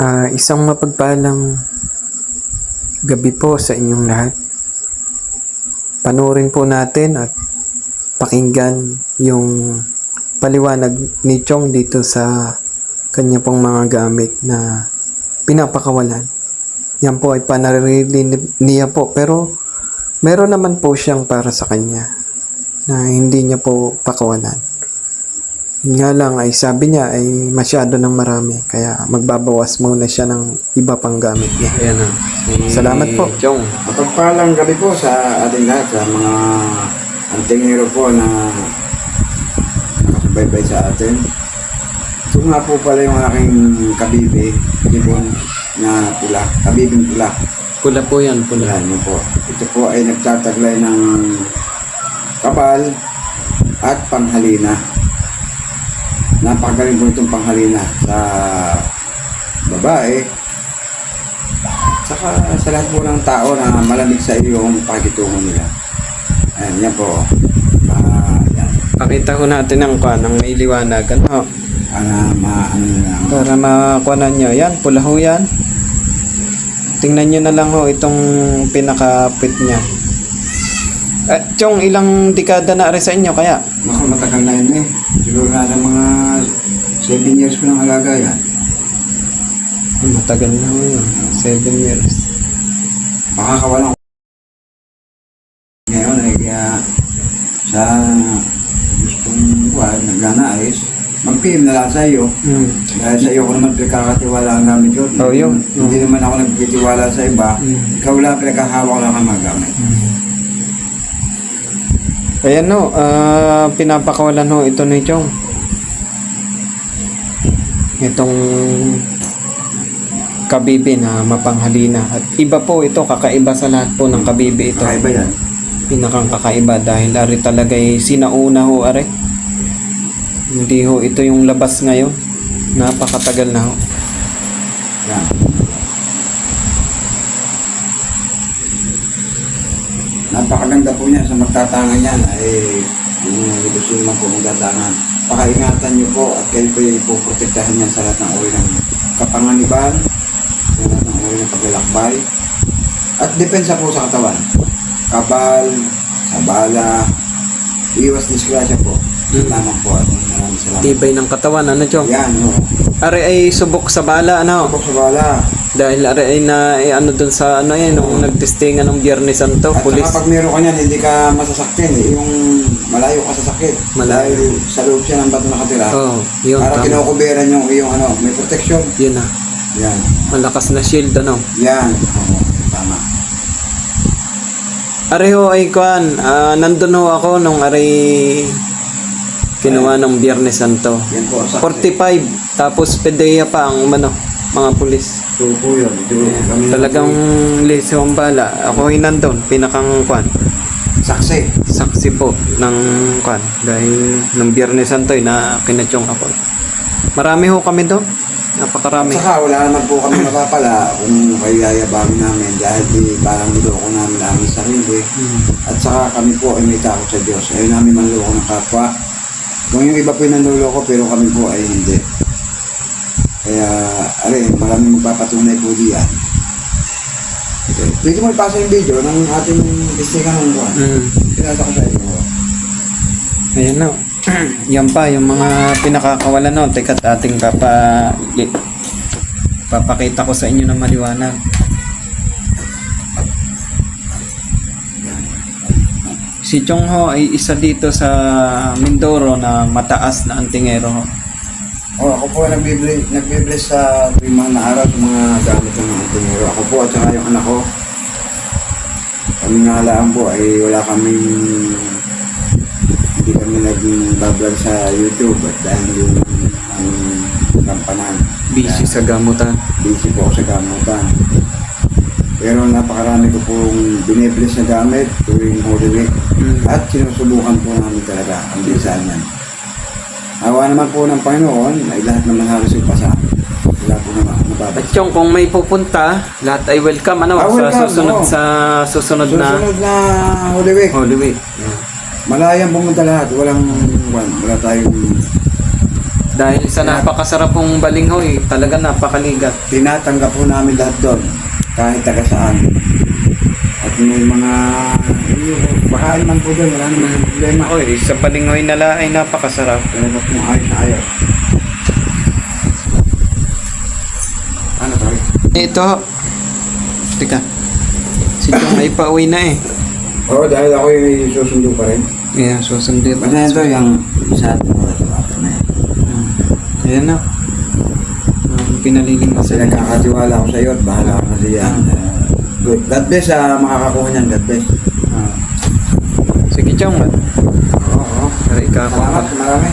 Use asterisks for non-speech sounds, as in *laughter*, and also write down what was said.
Ah, isang mapagpalang gabi po sa inyong lahat. Panoorin po natin at pakinggan yung paliwanag ni Chong dito sa kanya pong mga gamit na pinapakawalan. Yan po ay panarili niya po pero meron naman po siyang para sa kanya na hindi niya po pakawalan. Yun nga lang ay sabi niya ay masyado ng marami kaya magbabawas muna siya ng iba pang gamit niya. Ayan na. Salamat po. Chong. Mapagpalang gabi po sa ating lahat, sa mga antingero po na nakasubaybay sa atin. Ito nga po pala yung aking kabibi, ibon na pula, kabibing pula. Pula po yan, pula. Yan po. Ito po ay nagtataglay ng kabal at panghalina. Napakagaling po itong panghalina sa babae. Saka sa lahat po ng tao na malamig sa iyong pakitungo nila. Ayan, yan po. Ah, yan. Pakita ko natin ang kwan, ang may liwanag. Ano? Para ma, ano lang. Para makuha nyo. Yan, pula ho yan. Tingnan nyo na lang ho itong pinakapit niya. Eh, Chong, ilang dekada na rin sa inyo kaya? Naku, matagal na yun eh. Siguro na mga 7 years ko nang alaga yan. Matagal na ho yun. Seven years. makakawalan ko. Ngayon ay kaya sa gustong buwan, nagnanais, mag-PM na lang sa iyo. Hmm. Dahil sa iyo ko naman pinagkakatiwala ang gamit yun. Oh, yun. Hindi naman ako nagtitiwala sa iba. Mm. Ikaw lang pinagkahawak lang ang mga gamit. Ayan no, ah, pinapakawalan ho ito ni Chong. Itong kabibi na mapanghalina. At iba po ito, kakaiba sa lahat po ng kabibi ito. Kakaiba yan. Pinakang kakaiba dahil ari talaga ay sinauna ho are. Hindi ho ito yung labas ngayon. Napakatagal na ho. Yan. Napakaganda po niya sa magtatangan yan ay kung gusto naman po magtatangan. Pakaingatan niyo po at kayo po yung poprotektahan niyan sa lahat ng uri ng kapanganiban, sa lahat ng uri ng paglalakbay. At depensa po sa katawan. Kabal, sabala, iwas disgrasya po. Mm. lamang po at maraming salamat. Tibay ng katawan, ano Chong? Yan, no. Ari ay subok sa bala, ano? Sabok sa bala. Dahil ari ay na eh, ano dun sa ano yan, nung nagtestingan ng Biyernes Santo, At pulis. saka pag meron ka niyan, hindi ka masasaktin. eh. Yung malayo ka sa sakit. Malayo. Dahil sa loob siya ng bato nakatira. Oh, yun, para tama. kinukuberan yung iyong ano, may protection. Yun na. Yan. Malakas na shield, ano? Yan. Oo, tama. Areho ay kuan, ah, nandun ho ako nung ari kinuha ng Biyernes Santo. Yan po. Sa 45, tapos pedeya pa ang ano, mga pulis. So po yun. Kami Talagang liso ang bala. Ako ay nandun, pinakang kuan. saksi. Saksi po ng kuan. Dahil ng Biyernes Santo ay na kinatsyong ako. Marami ho kami doon. Napakarami. Saka wala naman po kami mapapala kung kayo yayabangin namin dahil di parang niloko namin ang aming sarili. Hmm. At saka kami po ay may takot sa Diyos. Ayaw namin manloko ng kapwa. Kung yung iba po yung nanloloko pero kami po ay hindi. Kaya, are, maraming magpapatunay po diyan. Okay. Pwede mo ipasa yung video ng ating distrikan ng buwan. Mm. Pinasa ko sa inyo. Ayan na. *clears throat* Yan pa, yung mga pinakakawalan no. Teka, ating papa... Papakita ko sa inyo na maliwanag. Si Chong Ho ay isa dito sa Mindoro na mataas na antingero. Oh, ako po nagbibless, nagbibless sa mga na araw sa mga gamit ng mga tingero. Ako po at saka yung anak ko. Kami nga lang po ay wala kaming hindi kami naging bablog sa YouTube at dahil yung ang kampanan. Busy sa gamutan. Busy po ako sa gamutan. Pero napakarami ko pong binibless na gamit tuwing Holy Week. Mm. At sinusubukan po namin talaga ang bilisan yan. Awa naman po ng Panginoon ay lahat naman halos ay pasa. Wala po naman At mababas. Chong, kung may pupunta, lahat ay welcome. Ano? Ah, sa welcome, susunod oo. sa susunod na Susunod na Holy Week. Holy Week. Yan. Malayang pumunta lahat. Walang, wala, wala tayong Dahil sa napakasarap pong balinghoy, talaga napakaligat. Tinatanggap po namin lahat doon, kahit taga saan. At may mga, bakain man po doon, wala naman problema. Oy, sa balinghoy nala ay napakasarap. Talaga po ayos na ayos. Ano ba? Ito. Teka. Si Chong ay pauwi na eh. Oo, dahil ako yung susundo pa rin. Ayan, susundin. Basta ito yung isa at mga na yan. Ayan na. Um, pinaliling Kasi masaya. nagkakatiwala ako sa iyo at bahala ka na siya. Good. God bless sa makakakuha niyan. God bless. Ah. Sige, Chong. Oo, oo. Salamat, marami.